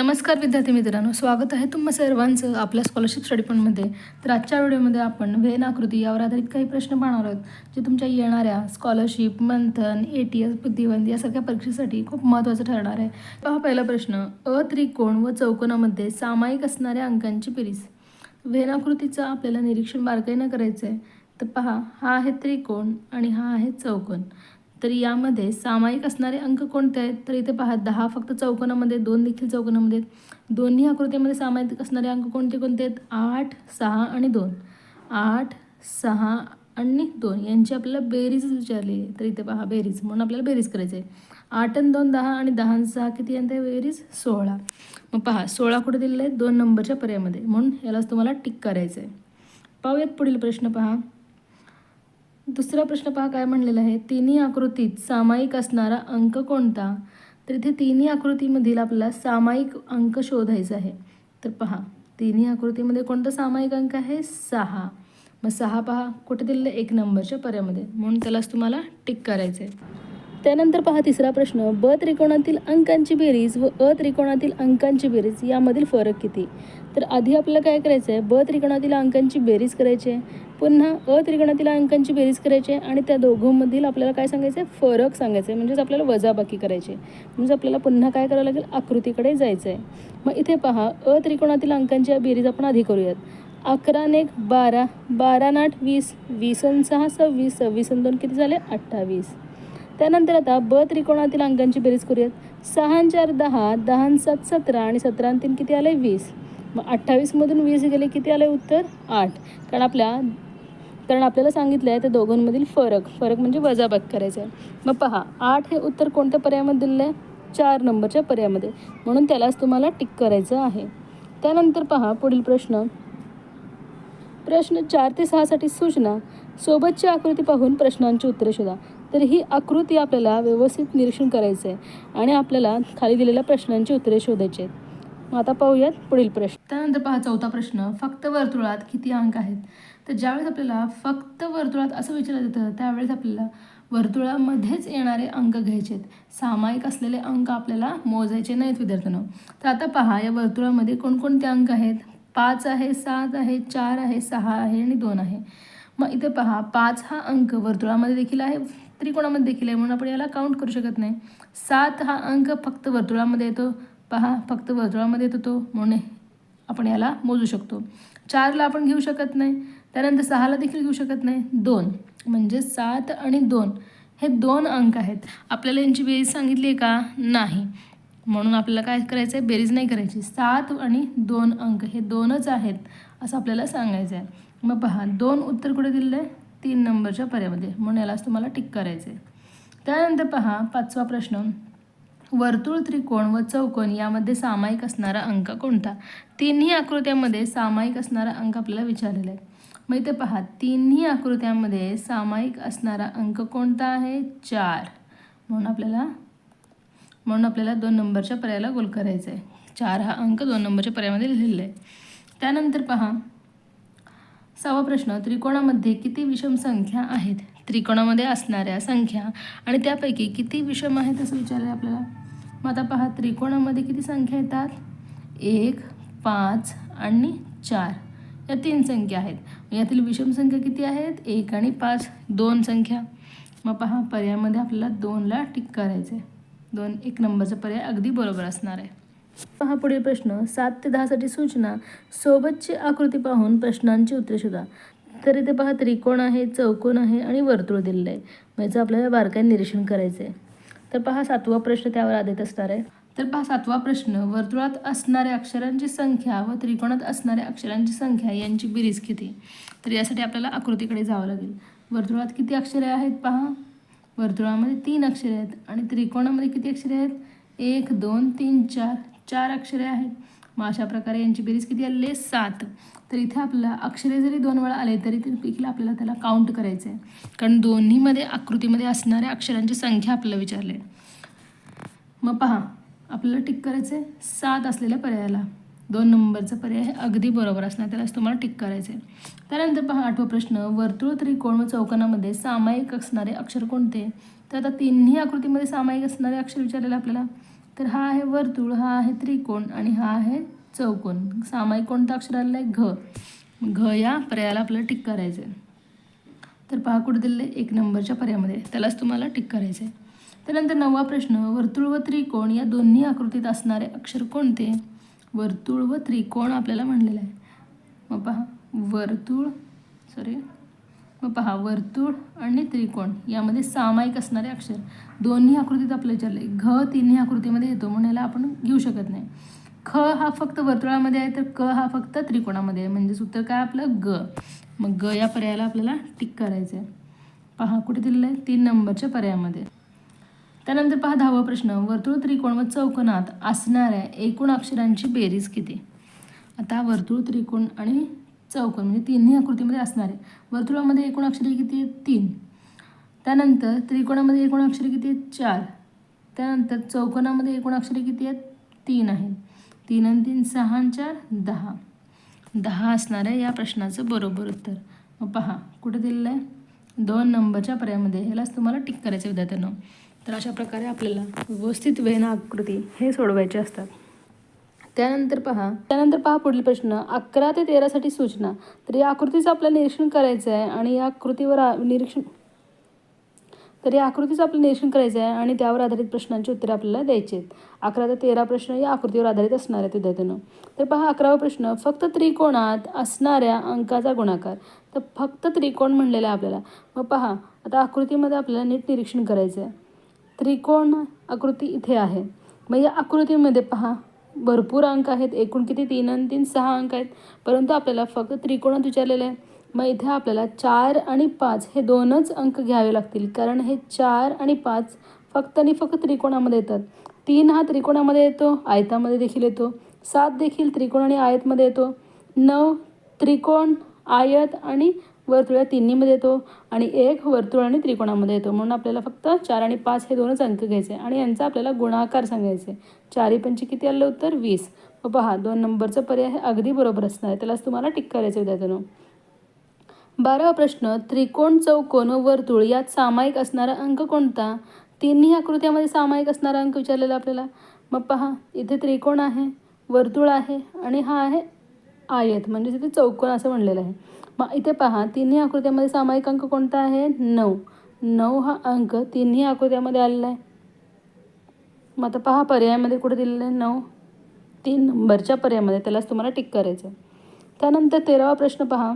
नमस्कार विद्यार्थी मित्रांनो स्वागत आहे तुम्हा सर्वांचं आपल्या स्कॉलरशिप स्टडी तर आजच्या व्हिडिओमध्ये आपण व्हेन आकृती यावर आधारित काही प्रश्न पाहणार आहोत जे तुमच्या येणाऱ्या scholarship Manthan A T S Buddhivant यासारख्या परीक्षेसाठी खूप महत्त्वाचं ठरणार आहे. पहा पहिला प्रश्न अ त्रिकोण व चौकोनामध्ये सामायिक असणाऱ्या अंकांची बेरीज व्हेन आकृतीचं आपल्याला निरीक्षण बारकाईनं करायचं आहे तर पहा हा आहे त्रिकोण आणि हा आहे चौकोन. तर यामध्ये सामायिक असणारे अंक कोणते आहेत? तर इथे पहा दहा फक्त चौकोनामध्ये दोन देखील चौकोनामध्ये आहेत. दोन्ही आकृतीमध्ये सामायिक असणारे अंक कोणते कोणते आहेत? आठ सहा आणि दोन. आठ सहा आणि दोन. यांची आपल्याला बेरीज विचारली. आहे तर इथे पहा बेरीज. म्हणून आपल्याला बेरीज करायचं आहे. आठ आणि दोन दहा आणि दहा आणि सहा किती आहे? बेरीज सोळा. मग पहा सोळा कुठे दिलेला आहे दोन नंबरच्या पर्यायामध्ये. म्हणून यालाच तुम्हाला टिक करायचं आहे. पाहूयात पुढील प्रश्न पहा. दुसरा प्रश्न पहा काय म्हणलेला आहे? तिन्ही आकृतीत सामायिक असणारा अंक कोणता? तर इथे तिन्ही आकृतीमधील आपल्याला सामायिक अंक शोधायचा आहे. तर पहा तिन्ही आकृतीमध्ये कोणता सामायिक अंक आहे? सहा. मग सहा पहा कुठे दिलेलं? एक नंबरच्या पर्यामध्ये म्हणून त्यालाच तुम्हाला टिक करायचं आहे त्यानंतर पहा तिसरा प्रश्न. ब त्रिकोणातील अंकांची बेरीज व अ त्रिकोणातील अंकांची बेरीज यामधील फरक किती? तर आधी आपल्याला काय करायचं आहे ब त्रिकोणातील अंकांची बेरीज करायची आहे. पुन्हा अ त्रिकोणातील अंकांची बेरीज करायची आहे आणि त्या दोघांमधील आपल्याला काय सांगायचं आहे फरक सांगायचं आहे म्हणजेच आपल्याला वजाबाकी करायची आहे. म्हणजे आपल्याला पुन्हा काय करावं लागेल? आकृतीकडे जायचं आहे मग इथे पहा अ त्रिकोणातील अंकांची बेरीज आपण आधी करूयात. अकरा आणि एक बारा. बारा नाट आठ वीस वीस सहा सव्वीस. सव्वीस दोन किती झाले? अठ्ठावीस. त्यानंतर आता ब त्रिकोणातील अंकांची बेरीज करूयात. सहा चार दहा दहा सात सतरा आणि सतरा तीन किती आले वीस. मग अठ्ठावीसमधून वीस गेले किती आलं आहे उत्तर आठ. कारण आपल्या कारण आपल्याला सांगितलं आहे त्या दोघांमधील फरक. फरक म्हणजे वजाबाग करायचं आहे मग पहा आठ हे उत्तर कोणत्या पर्यायामध्ये दिलेलं आहे चार नंबरच्या पर्यायामध्ये. म्हणून त्यालाच तुम्हाला टिक करायचं आहे. त्यानंतर पहा पुढील प्रश्न. प्रश्न चार ते सहासाठी सूचना. सोबतची आकृती पाहून प्रश्नांची उत्तरे शोधा. तर ही आकृती आपल्याला व्यवस्थित निरीक्षण करायचं आहे आणि आपल्याला खाली दिलेल्या प्रश्नांची उत्तरे शोधायची आहेत. मग आता पाहूयात पुढील प्रश्न. त्यानंतर पहा चौथा प्रश्न फक्त वर्तुळात किती अंक आहेत? तर ज्यावेळेस आपल्याला फक्त वर्तुळात असं विचारलं जातं त्यावेळेस आपल्याला वर्तुळामध्येच येणारे अंक घ्यायचे आहेत. सामायिक असलेले अंक आपल्याला मोजायचे नाहीत विद्यार्थ्यांना. तर आता पहा या वर्तुळामध्ये कोणकोणते अंक आहेत? पाच आहे सात आहे चार आहे सहा आहे आणि दोन आहे. मग इथे पहा पाच हा अंक वर्तुळामध्ये देखील आहे त्रिकोणामध्ये देखील आहे म्हणून आपण याला काउंट करू शकत नाही. सात हा अंक फक्त वर्तुळामध्ये येतो. पहा फक्त वर्तुळामध्ये येतो तो म्हणून आपण याला मोजू शकतो. चारला आपण घेऊ शकत नाही. त्यानंतर सहाला देखील घेऊ शकत नाही. दोन म्हणजे सात आणि दोन हे दोन अंक आहेत. आपल्याला यांची बेरीज सांगितली आहे का? नाही. म्हणून आपल्याला काय करायचं आहे बेरीज नाही करायची. सात आणि दोन अंक हे दोनच आहेत असं आपल्याला सांगायचं आहे मग पहा दोन उत्तर कुठे दिलेलं आहे तीन नंबरच्या पर्यामध्ये म्हणून यालाच तुम्हाला टिक करायचं आहे त्यानंतर पहा पाचवा प्रश्न. वर्तुळ त्रिकोण व चौकोन यामध्ये सामायिक असणारा अंक कोणता? तिन्ही आकृत्यामध्ये सामायिक असणारा अंक आपल्याला विचारलेला आहे. मग इथे पहा तिन्ही आकृत्यामध्ये सामायिक असणारा अंक कोणता आहे? चार. म्हणून आपल्याला म्हणून आपल्याला दोन नंबरच्या पर्यायाला गोल करायचं आहे चार हा अंक दोन नंबरच्या पर्यायामध्ये लिहिलेला आहे. त्यानंतर पहा सहावा प्रश्न त्रिकोणामध्ये किती विषम संख्या आहेत? त्रिकोणामध्ये असणाऱ्या संख्या आणि त्यापैकी किती विषम आहेत असं विचारलं आहे आपल्याला. मग आता पहा त्रिकोणामध्ये किती संख्या येतात? एक पाच आणि चार. या तीन संख्या आहेत. यातील विषम संख्या किती आहेत? एक आणि पाच दोन संख्या. मग पहा पर्यायामध्ये आपल्याला दोनला टिक करायचं आहे दोन एक नंबरचा पर्याय अगदी बरोबर असणार आहे. पहा पुढील प्रश्न. सात ते दहासाठी सूचना. सोबतची आकृती पाहून प्रश्नांची उत्तरे शोधा. तर इथे पहा त्रिकोण आहे चौकोन आहे आणि वर्तुळ दिलेलं आहे. म्हणजे याचं आपल्याला बारकाईने निरीक्षण करायचं आहे तर पहा सातवा प्रश्न त्यावर आधारित असणार आहे. तर पहा सातवा प्रश्न. वर्तुळात असणाऱ्या अक्षरांची संख्या व त्रिकोणात असणाऱ्या अक्षरांची संख्या यांची बेरीज किती? तर यासाठी आपल्याला आकृतीकडे जावं लागेल. वर्तुळात किती अक्षरे आहेत पहा? वर्तुळामध्ये तीन अक्षरे आहेत आणि त्रिकोणामध्ये किती अक्षरे आहेत? एक दोन तीन चार. चार अक्षरे आहेत. मग अशा प्रकारे यांची बेरीज किती आलेली आहे? सात. तर इथे आपल्याला अक्षरे जरी दोन वेळा आले तरी देखील आपल्याला त्याला काउंट करायचं आहे. कारण दोन्हीमध्ये आकृतीमध्ये असणाऱ्या अक्षरांची संख्या आपल्याला विचारली आहे. मग पहा आपल्याला टिक करायचं आहे. सात असलेल्या पर्यायाला. दोन नंबरचा पर्याय अगदी बरोबर असणार त्यालाच तुम्हाला टिक करायचं आहे. त्यानंतर पहा आठवा प्रश्न. वर्तुळ त्रिकोण व चौकोनामध्ये सामायिक असणारे अक्षर कोणते? तर आता तिन्ही आकृतीमध्ये सामायिक असणारे अक्षर विचारलेलं आपल्याला. तर हा आहे वर्तुळ हा आहे त्रिकोण आणि हा आहे चौकोन सामायिक कोणता अक्षर आलेला आहे? घ. घ या पर्यायाला आपल्याला टिक करायचं आहे तर पहा कुठे दिले एक नंबरच्या पर्यायामध्ये. त्यालाच तुम्हाला टिक करायचं आहे त्यानंतर नववा प्रश्न वर्तुळ व त्रिकोण या दोन्ही आकृतीत असणारे अक्षर कोणते? वर्तुळ व त्रिकोण आपल्याला म्हणलेलं आहे. मग पहा वर्तुळ सॉरी मग पहा वर्तुळ आणि त्रिकोण यामध्ये सामायिक असणारे अक्षर. दोन्ही आकृतीत आपलं विचारले घ तिन्ही आकृतीमध्ये येतो म्हणून याला आपण घेऊ शकत नाही. ख हा फक्त वर्तुळामध्ये आहे तर क हा फक्त त्रिकोणामध्ये आहे. म्हणजेच उत्तर काय आपलं? ग. मग ग या पर्यायाला आपल्याला टिक करायचं आहे. पहा कुठे दिलेलं आहे? तीन नंबरच्या पर्यायामध्ये. त्यानंतर पहा दहावा प्रश्न. वर्तुळ त्रिकोण व चौकोनात असणाऱ्या एकूण अक्षरांची बेरीज किती? आता वर्तुळ त्रिकोण आणि चौकोन म्हणजे तिन्ही आकृतीमध्ये असणारे वर्तुळामध्ये एकूण अक्षरे किती आहेत? तीन. त्यानंतर त्रिकोणामध्ये एकूण अक्षरे किती आहेत? चार. त्यानंतर चौकोनामध्ये एकूण अक्षरे किती आहेत? तीन आहेत. तीन आणि तीन सहा आणि चार दहा. दहा असणाऱ्या या प्रश्नाचं बरोबर उत्तर. मग पहा कुठे दिलेलं आहे? दोन नंबरच्या पर्यायामध्ये. ह्यालाच तुम्हाला टिक करायचं विद्यार्थ्यांना. तर अशा प्रकारे आपल्याला व्यवस्थित वेन आकृती हे सोडवायचे असतात. त्यानंतर पहा. त्यानंतर पहा पुढील प्रश्न. अकरा ते तेरासाठी सूचना. तर या आकृतीचं आपल्याला निरीक्षण करायचं आहे आणि या आकृतीवर निरीक्षण तर या आकृतीचं आपलं निरीक्षण करायचं आहे आणि त्यावर आधारित प्रश्नांची उत्तरे आपल्याला द्यायची आहेत. अकरा ते तेरा प्रश्न या आकृतीवर आधारित असणार आहेत विद्यार्थ्यांना. तर पहा अकरावा प्रश्न. फक्त त्रिकोणात असणाऱ्या अंकाचा गुणाकार. तर फक्त त्रिकोण म्हणलेला आहे आपल्याला. मग पहा आता आकृतीमध्ये आपल्याला नीट निरीक्षण करायचं आहे त्रिकोण आकृती इथे आहे. मग या आकृतीमध्ये पहा. भरपूर अंक आहेत. एकूण किती? तीन आणि तीन सहा अंक आहेत. परंतु आपल्याला फक्त त्रिकोणात विचारलेलं आहे. मग इथे आपल्याला चार आणि पाच हे दोनच अंक घ्यावे लागतील. कारण हे चार आणि पाच फक्त आणि फक्त त्रिकोणामध्ये येतात. तीन हा त्रिकोणामध्ये येतो आयतामध्ये देखील येतो. सात देखील त्रिकोण आणि आयतमध्ये येतो. नऊ त्रिकोण आयत आणि वर्तुळ या तिन्हीमध्ये येतो आणि एक वर्तुळ आणि त्रिकोणामध्ये येतो. म्हणून आपल्याला फक्त चार आणि पाच हे दोनच अंक घ्यायचे आणि यांचा आपल्याला गुणाकार सांगायचे. चारी पंची किती आलं उत्तर? वीस. मग पहा दोन नंबरचं पर्याय हे अगदी बरोबर असणार आहे. त्यालाच तुम्हाला टिक करायचं विद्यार्थ्यांनो बारावा प्रश्न त्रिकोण चौकोन व वर्तुळ यात सामायिक असणारा अंक कोणता? तिन्ही आकृत्यामध्ये सामायिक असणारा अंक विचारलेला आपल्याला. मग पहा इथे त्रिकोण आहे वर्तुळ आहे आणि हा आहे आयत. म्हणजे तिथे चौकोन असं म्हणलेलं आहे. मग इथे पहा तिन्ही आकृत्यामध्ये सामायिक अंक कोणता आहे? नऊ. नऊ हा अंक तिन्ही आकृत्यामध्ये आलेला आहे. मग आता पहा पर्यायामध्ये कुठे दिलेलं आहे? नऊ. तीन नंबरच्या पर्यायामध्ये त्यालाच तुम्हाला टिक करायचं आहे. त्यानंतर तेरावा प्रश्न पहा.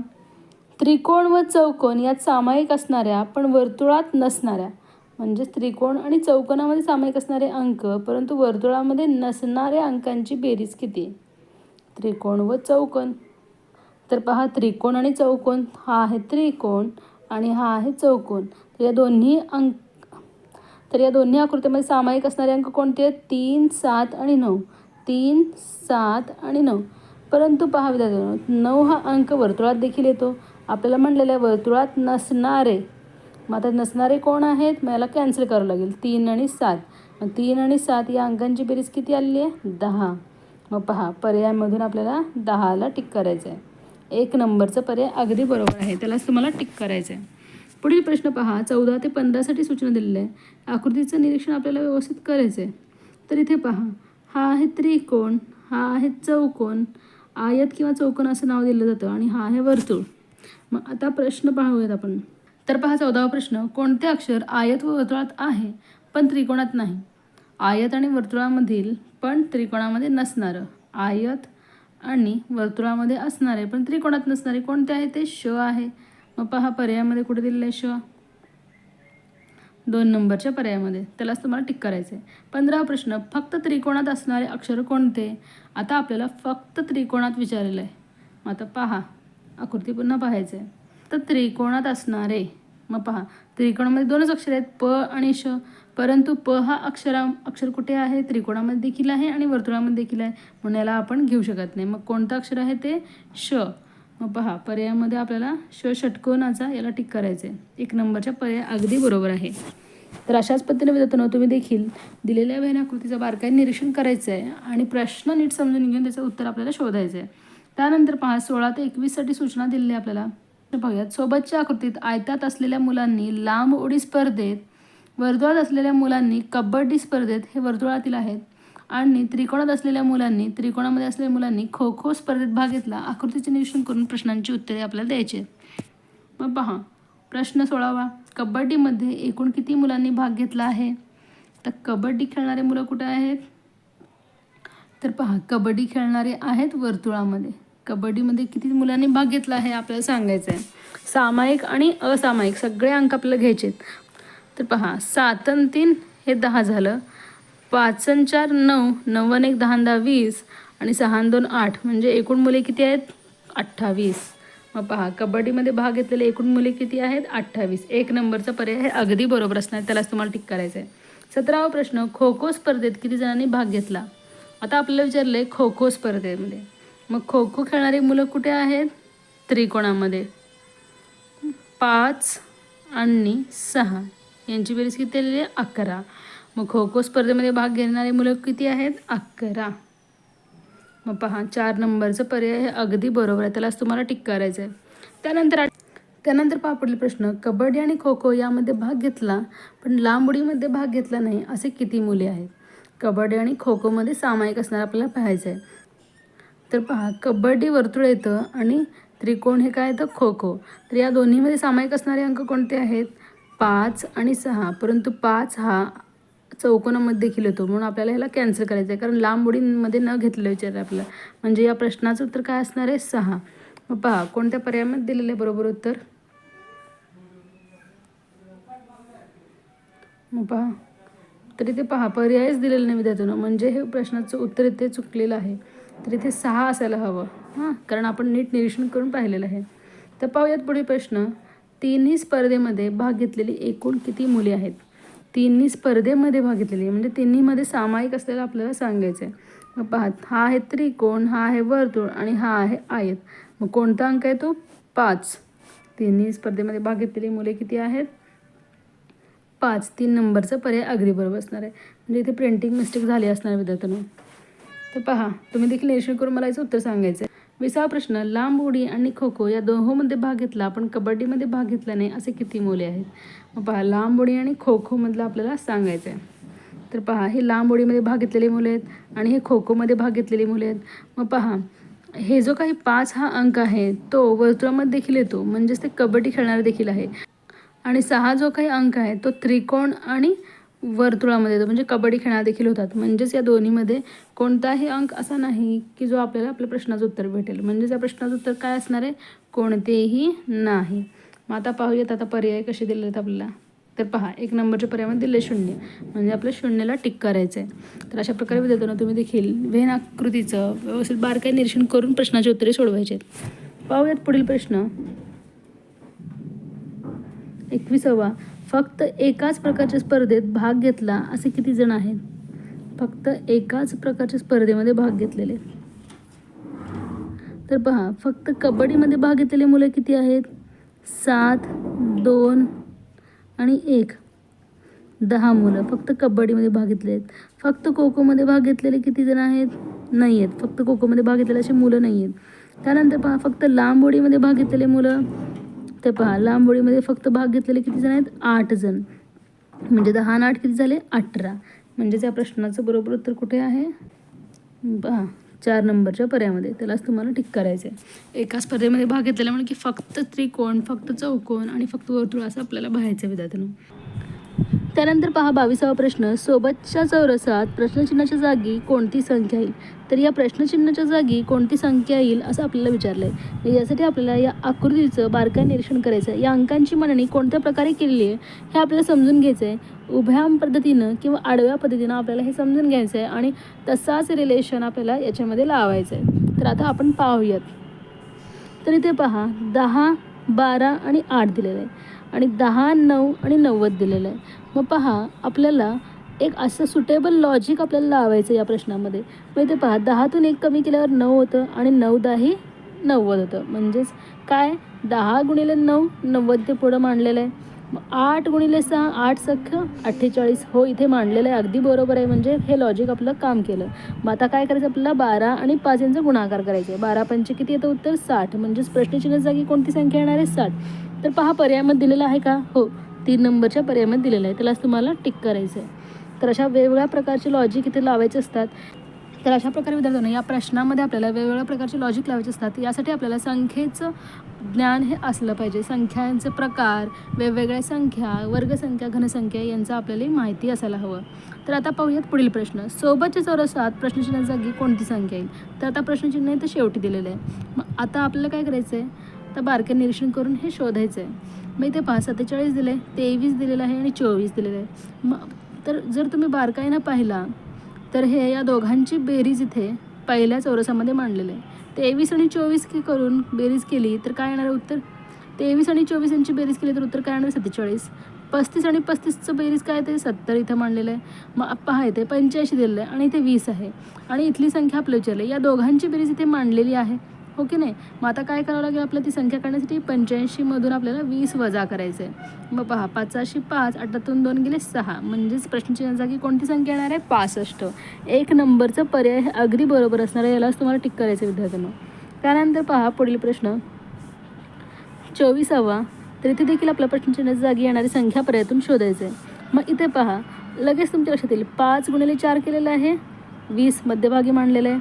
त्रिकोण व चौकोन यात सामायिक असणाऱ्या पण वर्तुळात नसणाऱ्या म्हणजेच त्रिकोण आणि चौकोनामध्ये सामायिक असणारे अंक परंतु वर्तुळामध्ये नसणाऱ्या अंकांची बेरीज किती? त्रिकोण व चौकोन. तर पहा त्रिकोण आणि चौकोन हा आहे त्रिकोण आणि हा आहे चौकोन तर या दोन्ही अंक तर या दोन्ही आकृतीमध्ये सामायिक असणारे अंक कोणते आहेत? तीन सात आणि नऊ. तीन सात आणि नऊ. परंतु पहा विद्यार्थ्यांनो नऊ हा अंक वर्तुळात देखील येतो. आपल्याला म्हणलेलं आहे वर्तुळात नसणारे मग आता नसणारे कोण आहेत? मग याला कॅन्सल करावं लागेल. तीन आणि सात. मग तीन आणि सात या अंकांची बेरीज किती आलेली आहे? दहा. मग पहा पर्यायामधून आपल्याला दहाला टिक करायचं आहे एक नंबरचं पर्याय अगदी बरोबर आहे. त्यालाच तुम्हाला टिक करायचं आहे पुढील प्रश्न पहा. चौदा ते पंधरासाठी सूचना दिलेल्या आहे आकृतीचं निरीक्षण आपल्याला व्यवस्थित करायचं आहे तर इथे पहा. हा आहे त्रिकोण. हा आहे चौकोन आयत किंवा चौकोन असं नाव दिलं जातं आणि हा आहे वर्तुळ. मग आता प्रश्न पाहूयात आपण. तर पहा चौदावा प्रश्न. कोणते अक्षर आयत व वर्तुळात आहे पण त्रिकोणात नाही? आयत आणि वर्तुळामधील पण त्रिकोणामध्ये नसणारं. आयत आणि वर्तुळामध्ये असणारे पण त्रिकोणात नसणारे कोणते आहे ते श आहे. मग पहा पर्यायामध्ये कुठे दिलेलं आहे श? दोन नंबरच्या पर्यायामध्ये. त्यालाच तुम्हाला टिक करायचं आहे पंधरा प्रश्न. फक्त त्रिकोणात असणारे अक्षर कोणते? आता आपल्याला फक्त त्रिकोणात विचारलेलं आहे. मग आता पहा. आकृती पुन्हा पाहायचं आहे तर त्रिकोणात असणारे मग पहा. त्रिकोणामध्ये दोनच अक्षर आहेत. प आणि श. परंतु प हा अक्षरा अक्षर कुठे आहे? त्रिकोणामध्ये देखील आहे आणि वर्तुळामध्ये देखील आहे. म्हणून याला आपण घेऊ शकत नाही. मग कोणतं अक्षर आहे ते? श. मग पहा पर्यायामध्ये आपल्याला श षटकोनाचा याला टिक करायचं आहे एक नंबरच्या पर्याय अगदी बरोबर आहे. तर अशाच पद्धतीने विद्यार्थ्यांना तुम्ही देखील दिलेल्या वेनाकृतीचं बारकाईने निरीक्षण करायचं आहे आणि प्रश्न नीट समजून घेऊन त्याचं उत्तर आपल्याला शोधायचं आहे त्यानंतर पहा सोळा ते एकवीससाठी सूचना दिलेली आपल्याला. तर सोबतच्या आकृतीत आयतात असलेल्या मुलांनी लांब उडी स्पर्धेत वर्तुळात असलेल्या मुलांनी कबड्डी स्पर्धेत हे वर्तुळातील आहेत. आणि त्रिकोणात असलेल्या मुलांनी त्रिकोणामध्ये असलेल्या मुलांनी खो खो स्पर्धेत भाग घेतला. आकृतीचे निरीक्षण करून प्रश्नांची उत्तरे आपल्याला द्यायची आहेत. मग पहा प्रश्न सोळावा कबड्डीमध्ये एकूण किती मुलांनी भाग घेतला आहे? तर कबड्डी खेळणारे मुलं कुठे आहेत? तर पहा कबड्डी खेळणारे आहेत वर्तुळामध्ये. कबड्डीमध्ये किती मुलांनी भाग घेतला आहे आपल्याला सांगायचं आहे सामायिक आणि असामायिक सगळे अंक आपल्याला घ्यायचे आहेत तर पहा सात आणि तीन हे दहा झालं. पाच आणि चार नऊ नऊ एक दहा दहा वीस आणि सहा दोन आठ. म्हणजे एकूण मुले किती आहेत? अठ्ठावीस. मग पहा कबड्डीमध्ये भाग घेतलेले एकूण मुले किती आहेत? अठ्ठावीस. एक नंबरचा पर्याय हे अगदी बरोबर असणार त्यालाच तुम्हाला टिक करायचं आहे सतरावा प्रश्न खो खो स्पर्धेत किती जणांनी भाग घेतला? आता आपल्याला विचारलं आहे खो खो स्पर्धेमध्ये. मग खो खो खेळणारी मुलं कुठे आहेत? त्रिकोणामध्ये. पाच आणि सहा. यांची बेरीज किती आलेली आहे? अकरा. मग खो खो स्पर्धेमध्ये भाग घेणारे मुलं किती आहेत? अकरा. मग पहा चार नंबरचं पर्याय हे अगदी बरोबर आहे. त्यालाच तुम्हाला टिक करायचं आहे. त्यानंतर त्यानंतर पहा पुढील प्रश्न. कबड्डी आणि खो खो यामध्ये भाग घेतला पण लांब उडीमध्ये भाग घेतला नाही असे किती मुले आहेत? कबड्डी आणि खो खोमध्ये सामायिक असणार आपल्याला पाहायचं आहे. तर पहा कबड्डी वर्तुळ येतं आणि त्रिकोण हे काय येतं? खो खो तर या दोन्हीमध्ये सामायिक असणारे अंक कोणते आहेत? पाच आणि सहा परंतु पाच हा चौकोनामध्ये देखील येतो म्हणून आपल्याला ह्याला कॅन्सल करायचं आहे. कारण लांब उडींमध्ये न घेतलेलं विचार आपल्याला. म्हणजे या प्रश्नाचं उत्तर काय असणार आहे? सहा. मग पहा कोणत्या पर्यायामध्ये दिलेलं आहे बरोबर उत्तर? मग पहा. तर इथे पहा पर्यायच दिलेलं नाही विद्यार्थ्यांना. म्हणजे हे प्रश्नाचं उत्तर इथे चुकलेलं आहे. तर इथे सहा असायला हवं. हां कारण आपण नीट निरीक्षण करून पाहिलेलं आहे. तर पाहूयात पुढे प्रश्न. तिन्ही स्पर्धेमध्ये भाग घेतलेली एकूण किती मुले आहेत? तिन्ही स्पर्धेमध्ये भाग घेतलेली म्हणजे तिन्हीमध्ये सामायिक असलेलं आपल्याला सांगायचं आहे मग पाहत हा आहे त्रिकोण हा आहे वर्तुळ आणि हा आहे आयत. मग कोणता अंक आहे तो? पाच. तिन्ही स्पर्धेमध्ये भाग घेतलेली मुले किती आहेत? पाच. तीन नंबरचा पर्याय अगदी बरोबर असणार आहे. म्हणजे इथे प्रिंटिंग मिस्टेक झाली असणार विद्यार्थ्यांना. तर पहा तुम्ही देखील निरीक्षण करून मला याचं उत्तर सांगायचं आहे विसावा प्रश्न लांब उडी आणि खो खो या दोहोमध्ये भाग घेतला पण कबड्डीमध्ये भाग घेतला नाही असे किती मुले आहेत? मग पहा लांब उडी आणि खो खोमधलं आपल्याला सांगायचं आहे तर पहा हे लांब उडीमध्ये भाग घेतलेली मुले आहेत आणि हे खो खोमध्ये भाग घेतलेली मुले आहेत. मग पहा हे जो काही पाच हा अंक आहे तो वर्तुळामध्ये देखील येतो म्हणजेच ते कबड्डी खेळणारे देखील आहे. आणि सहा जो काही अंक आहे तो त्रिकोण आणि वर्तुळामध्ये येतो. म्हणजे कबड्डी खेळणारे देखील होतात. म्हणजेच या दोन्हीमध्ये कोणताही अंक असा नाही की जो आपल्याला आपल्या प्रश्नाचं उत्तर भेटेल. म्हणजेच या प्रश्नाचं उत्तर काय असणार आहे? कोणतेही नाही. मग आता पाहूयात आता पर्याय कसे दिले आहेत आपल्याला? तर पहा एक नंबरच्या पर्यायामध्ये दिले शून्य. म्हणजे आपल्या शून्याला टिक करायचं आहे तर अशा प्रकारे विद्यार्थ्यांना तुम्ही देखील वेन आकृतीचं व्यवस्थित बारकाई निरीक्षण करून प्रश्नाची उत्तरे सोडवायचे आहेत. पाहूयात पुढील प्रश्न. एकविसावा. फक्त एकाच प्रकारच्या स्पर्धेत भाग घेतला असे किती जण आहेत? फक्त एकाच प्रकारच्या स्पर्धेमध्ये भाग घेतलेले. तर पहा फक्त कबड्डीमध्ये भाग घेतलेले मुलं किती आहेत? सात दोन आणि एक. दहा मुलं फक्त कबड्डीमध्ये भाग घेतले आहेत. फक्त खो खोमध्ये भाग घेतलेले किती जण आहेत? नाही आहेत. फक्त खो खोमध्ये भाग घेतलेले असे मुलं नाही आहेत. त्यानंतर पहा फक्त लांब उडीमध्ये भाग घेतलेले मुलं तर पहा लांब फक्त भाग घेतलेले किती जण आहेत? आठ जण. म्हणजे दहा आणि आठ किती झाले? अठरा. म्हणजेच या प्रश्नाचं बरोबर उत्तर कुठे आहे? पहा चार नंबरच्या पर्यायामध्ये. त्यालाच तुम्हाला टिक करायचं आहे एका स्पर्धेमध्ये भाग घेतलेला म्हणजे की फक्त त्रिकोण फक्त चौकोन आणि फक्त वर्तुळ असं आपल्याला पाहायचं आहे विद्यार्थ्यांना. त्यानंतर पहा बावीसावा प्रश्न. सोबतच्या चौरसात प्रश्नचिन्हाच्या जागी कोणती संख्या येईल? तर या प्रश्नचिन्हाच्या जागी कोणती संख्या येईल असं आपल्याला विचारलं आहे यासाठी आपल्याला या आकृतीचं बारकाई निरीक्षण करायचं आहे. या अंकांची मांडणी कोणत्या प्रकारे केलेली आहे हे आपल्याला समजून घ्यायचं आहे. उभ्या पद्धतीनं किंवा आडव्या पद्धतीनं आपल्याला हे समजून घ्यायचं आहे आणि तसाच रिलेशन आपल्याला याच्यामध्ये लावायचं आहे. तर आता आपण पाहूयात. तर इथे पहा दहा बारा आणि आठ दिलेलं आहे. आणि दहा नऊ आणि नव्वद दिलेलं आहे. मग पहा आपल्याला एक असं सुटेबल लॉजिक आपल्याला लावायचं या प्रश्नामध्ये. मग इथे पहा दहातून एक कमी केल्यावर नऊ होतं आणि नऊ दहाही नव्वद होतं. म्हणजेच काय? दहा गुणिले नऊ नव्वद ते पुढं मांडलेलं आहे. मग आठ गुणिले सहा आठ सख्य अठ्ठेचाळीस. हो इथे मांडलेलं आहे. अगदी बरोबर आहे. म्हणजे हे लॉजिक आपलं काम केलं. मग आता काय करायचं आपल्याला? बारा आणि पाच यांचा गुणाकार करायचा आहे. बारा पंचे किती येतं उत्तर? साठ. म्हणजेच प्रश्नचिन्ह जागी कोणती संख्या येणार आहे? साठ. तर पहा पर्यायामध्ये दिलेला आहे का? हो तीन नंबरच्या पर्यायामध्ये दिलेलं आहे. त्यालाच तुम्हाला टिक करायचं आहे तर अशा वेगवेगळ्या प्रकारचे लॉजिक इथे लावायचे असतात. तर अशा प्रकारे विद्यार्थ्यांना या प्रश्नामध्ये आपल्याला वेगवेगळ्या प्रकारचे लॉजिक लावायचे असतात. यासाठी आपल्याला संख्येचं ज्ञान हे असलं पाहिजे. संख्यांचे प्रकार वेगवेगळ्या संख्या वर्गसंख्या घनसंख्या यांचं आपल्याला माहिती असायला हवं. तर आता पाहूयात पुढील प्रश्न. सोबतच्या चौरसात प्रश्नचिन्हाजागी कोणती संख्या येईल? तर आता प्रश्नचिन्ह आहे शेवटी दिलेलं आहे. मग आता आपल्याला काय करायचं आहे तर बारके निरीक्षण करून हे शोधायचं आहे. मग इथे पहा सत्तेचाळीस दिले तेवीस दिलेलं आहे आणि चोवीस दिलेलं आहे. मग तर जर तुम्ही बारकाईनं पाहिला तर हे या दोघांची बेरीज इथे पहिल्या चौरसामध्ये मांडलेलं आहे. तेवीस आणि चोवीस की करून बेरीज केली तर काय येणार आहे उत्तर? तेवीस आणि चोवीस यांची बेरीज केली तर उत्तर काय येणार सत्तेचाळीस. पस्तीस आणि पस्तीसचं बेरीज काय ते? सत्तर इथं मांडलेलं आहे. मग पहा इथे पंच्याऐंशी दिलेलं आहे आणि इथे वीस आहे. आणि इथली संख्या आपल्या विचारली या दोघांची बेरीज इथे मांडलेली आहे. हो की नाही? मग आता काय करावं लागेल आपल्याला ती संख्या काढण्यासाठी? पंच्याऐंशीमधून आपल्याला वीस वजा करायचं आहे मग पहा पाचाशी पाच आठातून दोन गेले सहा. म्हणजेच प्रश्नचिन्ह जागी कोणती संख्या येणार आहे? पासष्ट. एक नंबरचं पर्याय अगदी बरोबर असणार आहे यालाच तुम्हाला टिक करायचं विद्यार्थ्यांना. त्यानंतर पहा पुढील प्रश्न. चोवीसावा तर इथे देखील आपल्या प्रश्नचिन्हाच्या जागी येणारी संख्या पर्यायातून शोधायचं आहे मग इथे पहा लगेच तुमच्या लक्षात येईल. पाच गुणिले चार केलेलं आहे. वीस मध्यभागी मांडलेलं आहे.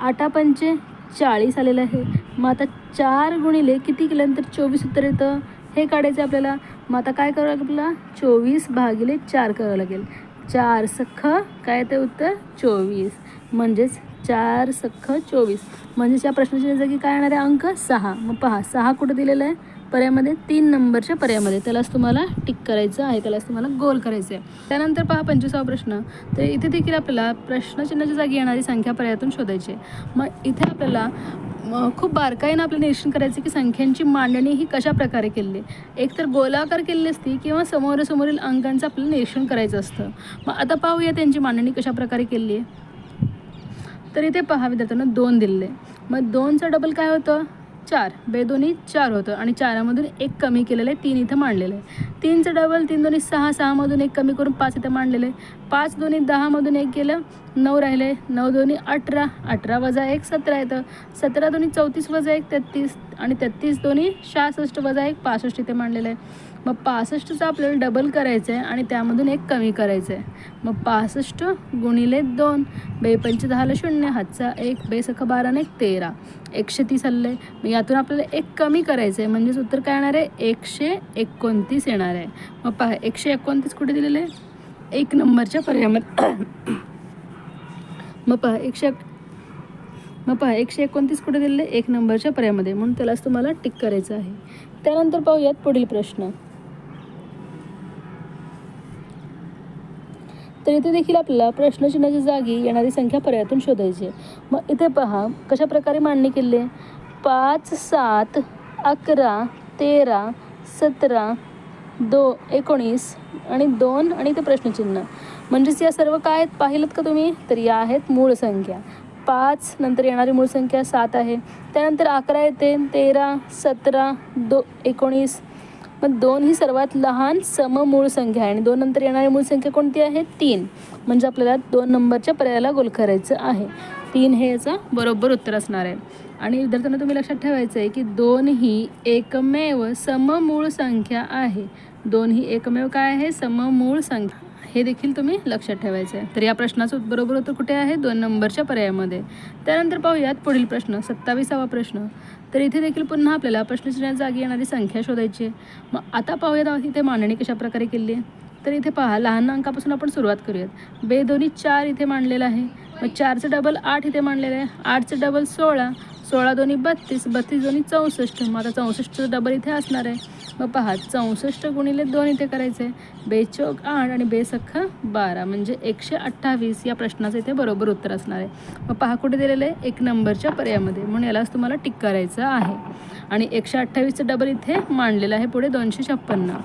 आठा पंचे चाळीस आलेलं आहे. मग आता चार गुणिले किती केल्यानंतर चोवीस उत्तर येतं? हे काढायचं आहे आपल्याला. मग आता काय करावं लागेल आपल्याला? चोवीस भागिले चार करावं लागेल. चार सख्ख काय ते उत्तर? चोवीस. म्हणजेच चार सख्ख चोवीस. म्हणजेच या प्रश्नाच्या जागी काय येणार आहे अंक? सहा. मग पहा सहा कुठं दिलेलं आहे? पर्यायामध्ये तीन नंबरच्या पर्यायामध्ये. त्यालाच तुम्हाला टिक करायचं आहे त्यालाच तुम्हाला गोल करायचं आहे. त्यानंतर पहा पंचवीसावा प्रश्न. तर इथे देखील आपल्याला प्रश्नचिन्हाच्या जागी येणारी संख्या पर्यायातून शोधायची आहे. मग इथे आपल्याला खूप बारकाईनं आपलं निरीक्षण करायचं की संख्यांची मांडणी ही कशा प्रकारे केलेली आहे एक तर गोलाकार केलेली असती किंवा समोरासमोरील अंकांचं आपल्याला निरीक्षण करायचं असतं. मग आता पाहूया त्यांची मांडणी कशा प्रकारे केलेली आहे तर इथे पहा विद्यार्थ्यांना दोन दिलेले मग दोनचं डबल काय होतं? चार बेदोनी चार होतं. आणि चारामधून एक कमी केलेलं आहे तीन इथं मांडलेलं. आहे तीनचं डबल तीन दोन्ही सहा सहामधून एक कमी करून पाच इथं मांडलेलं. आहे पाच दोन्ही दहामधून एक गेलं नऊ राहिले. नऊ दोन्ही अठरा अठरा वजा एक सतरा येतं सतरा दोन्ही चौतीस वजा एक तेहतीस. आणि तेहतीस दोन्ही सहासष्ट वजा एक पासष्ट इथे मांडलेलं. आहे मग पासष्टचं आपल्याला डबल करायचं आहे आणि त्यामधून एक कमी करायचं आहे मग पासष्ट गुणिले दोन बे पंच दहाला शून्य हातचा एक बेसखा बारा एक तेरा. एकशे तीस हल्ले मग यातून आपल्याला एक कमी करायचं आहे म्हणजेच उत्तर काय येणार आहे? एकशे एकोणतीस येणार आहे. मग पहा एकशे एकोणतीस कुठे दिलेलं? आहे एक नंबरच्या पर्यायामध्ये. मग पहा एकशे मग पहा एकशे एकोणतीस कुठे दिलेले? आहे? एक नंबरच्या पर्यायामध्ये. म्हणून त्यालाच तुम्हाला टिक करायचं आहे. त्यानंतर पाहूयात पुढील प्रश्न. तर इथे देखील आपल्याला प्रश्नचिन्हाच्या जागी येणारी संख्या पर्यायातून शोधायची आहे. मग इथे पहा कशाप्रकारे मांडणी केली आहे? पाच सात अकरा तेरा सतरा दो एकोणीस आणि दोन आणि ते प्रश्नचिन्ह. म्हणजेच या सर्व काय आहेत? पाहिलं का तुम्ही? तर या आहेत मूळ संख्या. पाच नंतर येणारी मूळ संख्या सात आहे. त्यानंतर अकरा येते. तेरा सतरा दो एकोणीस मग दोन ही सर्वात लहान सममूळ संख्या आहे. आणि दोन नंतर येणारी मूळ संख्या कोणती आहे? तीन. म्हणजे आपल्याला दोन नंबरच्या पर्यायाला गोल करायचं आहे. तीन हे याचं बरोबर उत्तर असणार आहे. आणि विद्यार्थ्यांना तुम्ही लक्षात ठेवायचं आहे की दोन ही एकमेव सममूळ संख्या आहे. दोन ही एकमेव काय आहे? सममूळ संख्या. हे देखील तुम्ही लक्षात ठेवायचं आहे तर या प्रश्नाचं बरोबर उत्तर कुठे आहे? दोन नंबरच्या पर्यायामध्ये. त्यानंतर पाहूयात पुढील प्रश्न. सत्तावीसावा प्रश्न. तर इथे देखील पुन्हा आपल्याला प्रश्नचिन्हा जागी येणारी संख्या शोधायची आहे. मग आता पाहूयात इथे मांडणी कशा प्रकारे केली आहे. तर इथे पहा लहान अंकापासून आपण सुरुवात करूयात. बे दोन्ही चार इथे मांडलेलं आहे. मग चारचं डबल आठ इथे मांडलेलं आहे. आठचं डबल सोळा सोळा दोन्ही बत्तीस बत्तीस दोन्ही चौसष्ट. मग आता चौसष्टचं डबल इथे असणार आहे. मग पहा चौसष्ट गुणिले दोन इथे करायचं आहे बेचोक आठ आणि बेसख्खा बारा म्हणजे एकशे अठ्ठावीस या प्रश्नाचं इथे बरोबर उत्तर असणार आहे. मग पहा कुठे दिलेलं आहे? एक नंबरच्या पर्यायामध्ये. म्हणून यालाच तुम्हाला टिक करायचं आहे. आणि एकशे अठ्ठावीसचं डबल इथे मांडलेलं आहे पुढे दोनशे छप्पन्न.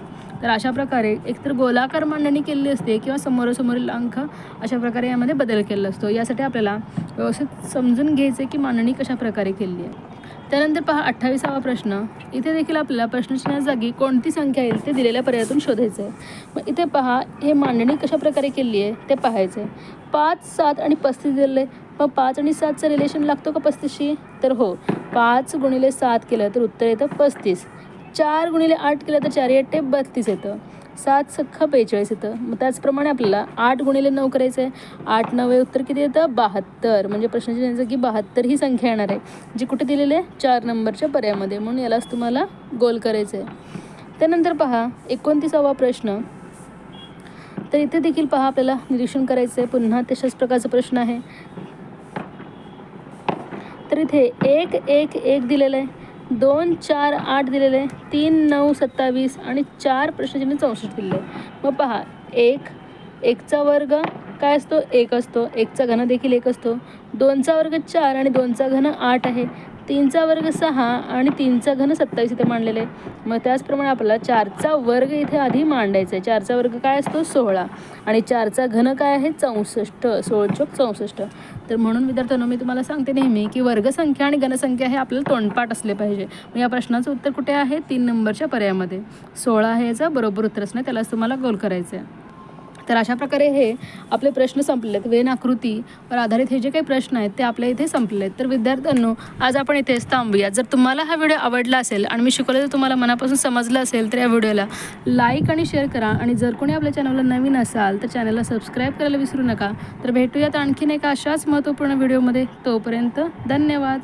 तर अशा प्रकारे एकतर गोलाकार मांडणी केलेली असते किंवा समोरासमोरील अंक अशा प्रकारे यामध्ये बदल केलेला असतो. यासाठी आपल्याला व्यवस्थित समजून घ्यायचं की मांडणी कशा प्रकारे केली आहे. त्यानंतर पहा अठ्ठावीसावा प्रश्न. इथे देखील आपल्याला प्रश्नचिन्हा जागी कोणती संख्या येईल ते दिलेल्या पर्यायातून शोधायचं आहे. मग इथे पहा हे मांडणी कशा प्रकारे केली आहे ते पाहायचं आहे. पाच सात आणि पस्तीस दिलेलं. आहे मग पाच आणि सातचं रिलेशन लागतो का पस्तीसशी? तर हो पाच गुणिले सात केलं तर उत्तर येतं पस्तीस. चार गुणिले आठ केलं तर चार अट्टे बत्तीस येतं. सात सख्ख बेचाळीस येतं. मग त्याचप्रमाणे आपल्याला आठ गुणिले नऊ करायचं आहे. आठ नवे उत्तर किती येतं? बहात्तर. म्हणजे प्रश्नाची त्यांचं की बहात्तर ही संख्या येणार आहे. जी कुठे दिलेली आहे? चार नंबरच्या पर्यामध्ये. म्हणून यालाच तुम्हाला गोल करायचं आहे. त्यानंतर पहा एकोणतीसावा प्रश्न. तर इथे देखील पहा आपल्याला निरीक्षण करायचं आहे. पुन्हा तशाच प्रकारचा प्रश्न आहे. तर इथे एक एक एक दिलेलं आहे. दोन चार आठ दिलेले तीन नऊ सत्तावीस आणि चार प्रश्नचिन्ह चौसष्ट दिलेलं. मग पहा एक एकचा वर्ग काय असतो? एक असतो. एकचा घन देखील एक असतो. दोनचा वर्ग चार आणि दोनचा घन आठ आहे. तीनचा वर्ग सहा आणि तीनचा घन सत्तावीस इथे मांडलेले आहे मग त्याचप्रमाणे आपल्याला चारचा वर्ग इथे आधी मांडायचा आहे. चारचा वर्ग काय असतो? सोळा. आणि चारचा घन काय आहे? चौसष्ट. सोळ चोक चौसष्ट. तर म्हणून विद्यार्थ्यांनो मी तुम्हाला सांगते नेहमी की वर्गसंख्या आणि घनसंख्या हे आपल्याला तोंडपाठ असले पाहिजे. मग या प्रश्नाचं उत्तर कुठे आहे? तीन नंबरच्या पर्यायामध्ये. सोळा हे याचा बरोबर उत्तर असणं त्यालाच तुम्हाला गोल करायचं आहे तर अशा प्रकारे हे आपले प्रश्न संपले आहेत वेन आकृतीवर आधारित हे जे काही प्रश्न आहेत ते आपल्या इथे संपले आहेत तर विद्यार्थ्यांनो आज आपण इथेच थांबूया. जर तुम्हाला हा व्हिडिओ आवडला असेल आणि मी शिकवलं जर तुम्हाला मनापासून समजलं असेल तर या व्हिडिओला लाईक आणि शेअर करा. आणि जर कोणी आपल्या चॅनलला नवीन असाल तर चॅनलला सबस्क्राईब करायला विसरू नका. तर भेटूयात आणखीन एका अशाच महत्त्वपूर्ण व्हिडिओमध्ये. तोपर्यंत धन्यवाद.